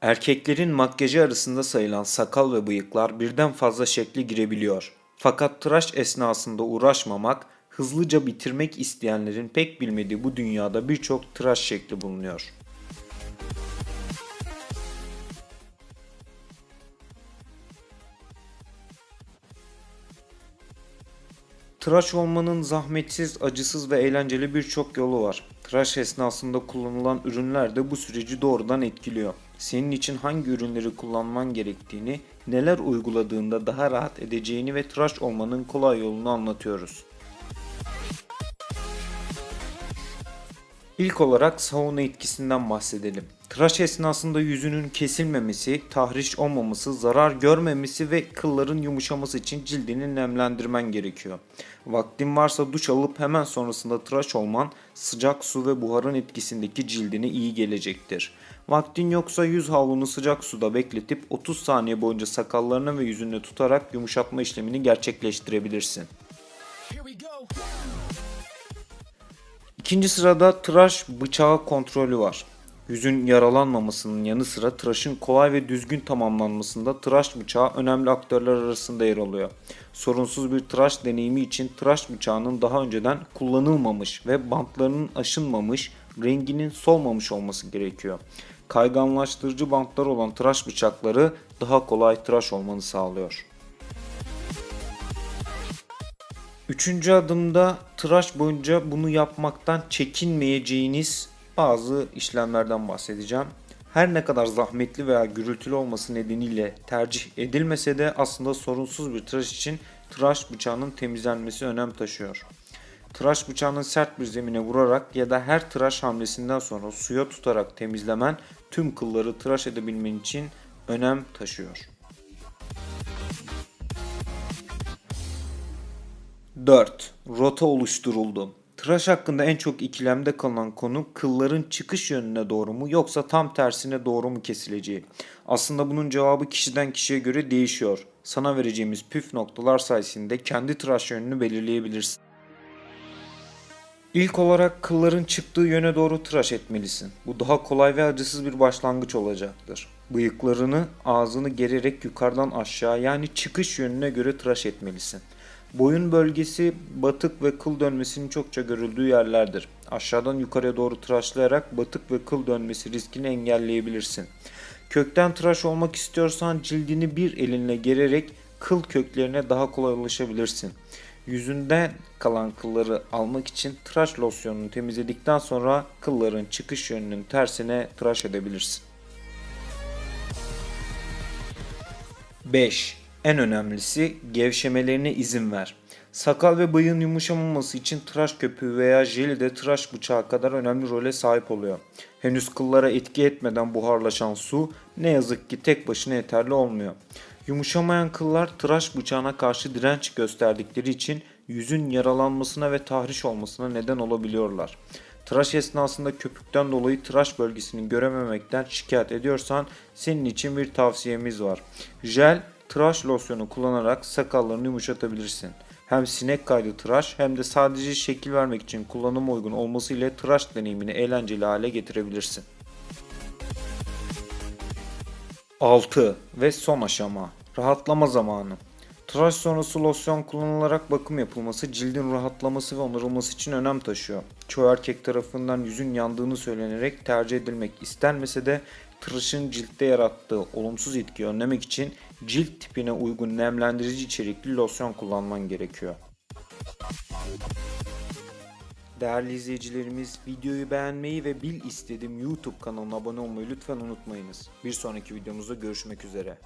Erkeklerin makyajı arasında sayılan sakal ve bıyıklar birden fazla şekle girebiliyor. Fakat tıraş esnasında uğraşmamak, hızlıca bitirmek isteyenlerin pek bilmediği bu dünyada birçok tıraş şekli bulunuyor. Tıraş olmanın zahmetsiz, acısız ve eğlenceli birçok yolu var. Tıraş esnasında kullanılan ürünler de bu süreci doğrudan etkiliyor. Senin için hangi ürünleri kullanman gerektiğini, neler uyguladığında daha rahat edeceğini ve tıraş olmanın kolay yolunu anlatıyoruz. İlk olarak sauna etkisinden bahsedelim. Tıraş esnasında yüzünün kesilmemesi, tahriş olmaması, zarar görmemesi ve kılların yumuşaması için cildini nemlendirmen gerekiyor. Vaktin varsa duş alıp hemen sonrasında tıraş olman sıcak su ve buharın etkisindeki cildine iyi gelecektir. Vaktin yoksa yüz havlunu sıcak suda bekletip 30 saniye boyunca sakallarına ve yüzüne tutarak yumuşatma işlemini gerçekleştirebilirsin. İkinci sırada tıraş bıçağı kontrolü var. Yüzün yaralanmamasının yanı sıra tıraşın kolay ve düzgün tamamlanmasında tıraş bıçağı önemli aktörler arasında yer alıyor. Sorunsuz bir tıraş deneyimi için tıraş bıçağının daha önceden kullanılmamış ve bantlarının aşınmamış, renginin solmamış olması gerekiyor. Kayganlaştırıcı bantlar olan tıraş bıçakları daha kolay tıraş olmanı sağlıyor. Üçüncü adımda tıraş boyunca bunu yapmaktan çekinmeyeceğiniz bazı işlemlerden bahsedeceğim. Her ne kadar zahmetli veya gürültülü olması nedeniyle tercih edilmese de aslında sorunsuz bir tıraş için tıraş bıçağının temizlenmesi önem taşıyor. Tıraş bıçağını sert bir zemine vurarak ya da her tıraş hamlesinden sonra suya tutarak temizlemen tüm kılları tıraş edebilmen için önem taşıyor. 4. Rota oluşturuldu. Tıraş hakkında en çok ikilemde kalan konu kılların çıkış yönüne doğru mu yoksa tam tersine doğru mu kesileceği. Aslında bunun cevabı kişiden kişiye göre değişiyor. Sana vereceğimiz püf noktalar sayesinde kendi tıraş yönünü belirleyebilirsin. İlk olarak kılların çıktığı yöne doğru tıraş etmelisin. Bu daha kolay ve acısız bir başlangıç olacaktır. Bıyıklarını ağzını gererek yukarıdan aşağı yani çıkış yönüne göre tıraş etmelisin. Boyun bölgesi batık ve kıl dönmesinin çokça görüldüğü yerlerdir. Aşağıdan yukarıya doğru tıraşlayarak batık ve kıl dönmesi riskini engelleyebilirsin. Kökten tıraş olmak istiyorsan cildini bir elinle gererek kıl köklerine daha kolay ulaşabilirsin. Yüzünden kalan kılları almak için tıraş losyonunu temizledikten sonra kılların çıkış yönünün tersine tıraş edebilirsin. 5. En önemlisi gevşemelerine izin ver. Sakal ve bıyığın yumuşamaması için tıraş köpüğü veya jeli de tıraş bıçağı kadar önemli role sahip oluyor. Henüz kıllara etki etmeden buharlaşan su ne yazık ki tek başına yeterli olmuyor. Yumuşamayan kıllar tıraş bıçağına karşı direnç gösterdikleri için yüzün yaralanmasına ve tahriş olmasına neden olabiliyorlar. Tıraş esnasında köpükten dolayı tıraş bölgesini görememekten şikayet ediyorsan senin için bir tavsiyemiz var. Jel tıraş losyonu kullanarak sakallarını yumuşatabilirsin. Hem sinek kaydı tıraş hem de sadece şekil vermek için kullanıma uygun olması ile tıraş deneyimini eğlenceli hale getirebilirsin. 6 ve son aşama rahatlama zamanı. Tıraş sonrası losyon kullanılarak bakım yapılması cildin rahatlaması ve onarılması için önem taşıyor. Çoğu erkek tarafından yüzün yandığını söylenerek tercih edilmek istenmese de tıraşın ciltte yarattığı olumsuz etkiyi önlemek için cilt tipine uygun nemlendirici içerikli losyon kullanman gerekiyor. Değerli izleyicilerimiz videoyu beğenmeyi ve Bil istedim YouTube kanalına abone olmayı lütfen unutmayınız. Bir sonraki videomuzda görüşmek üzere.